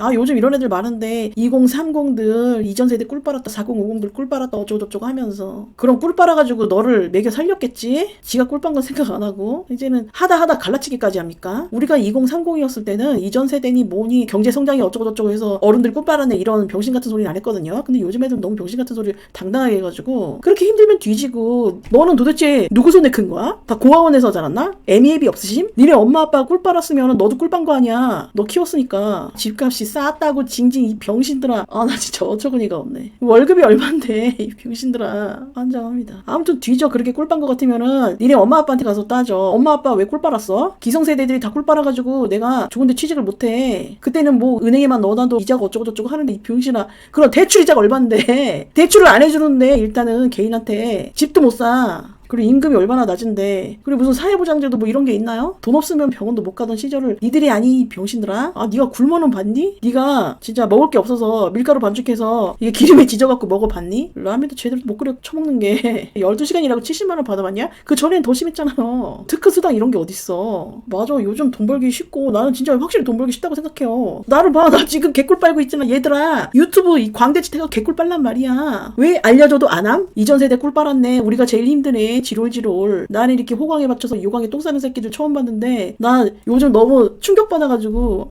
아 요즘 이런 애들 많은데 2030들 이전 세대 꿀 빨았다 4050들 꿀 빨았다 어쩌고저쩌고 하면서 그럼 꿀 빨아가지고 너를 매겨 살렸겠지? 지가 꿀빤 건 생각 안 하고 이제는 하다 하다 갈라치기까지 합니까? 우리가 2030이었을 때는 이전 세대니 뭐니 경제 성장이 어쩌고저쩌고 해서 어른들 꿀 빨았네 이런 병신 같은 소리는 안 했거든요. 근데 요즘 애들 너무 병신 같은 소리를 당당하게 해가지고 그렇게 힘들면 뒤지고 너는 도대체 누구 손에 큰 거야? 다 고아원에서 자랐나? 애미애비 없으심? 니네 엄마 아빠 꿀 빨았으면 너도 꿀빤 거 아니야. 너 키웠으니까 집값이 쌌다고 징징 이 병신들아. 아 나 진짜 어처구니가 없네. 월급이 얼만데 이 병신들아. 환장합니다. 아무튼 뒤져 그렇게 꿀빤거 같으면은 니네 엄마 아빠한테 가서 따져. 엄마 아빠 왜 꿀 빨았어? 기성세대들이 다 꿀 빨아가지고 내가 좋은데 취직을 못해. 그때는 뭐 은행에만 넣어놔도 이자가 어쩌고저쩌고 하는데 이 병신아. 그럼 대출 이자가 얼만데 대출을 안 해주는데 일단은 개인한테 집도 못 사. 그리고 임금이 얼마나 낮은데 그리고 무슨 사회보장제도 뭐 이런 게 있나요? 돈 없으면 병원도 못 가던 시절을 니들이 아니 이 병신들아 아 네가 굶어는 봤니? 네가 진짜 먹을 게 없어서 밀가루 반죽해서 이게 기름에 지져갖고 먹어봤니? 라면도 제대로 못 끓여 처먹는 게 12시간이라고 70만 원 받아봤냐? 그 전엔 더 심했잖아요 특크 수당 이런 게 어딨어 맞아 요즘 돈 벌기 쉽고 나는 진짜 확실히 돈 벌기 쉽다고 생각해요 나를 봐 나 지금 개꿀 빨고 있지만 얘들아 유튜브 이 해서 개꿀 빨란 말이야 왜 알려줘도 안 함? 이전 세대 꿀 빨았네 우리가 제일 힘드네 지롤지롤. 나는 이렇게 호강에 맞춰서 요강에 똥 싸는 새끼들 처음 봤는데 나 요즘 너무 충격받아가지고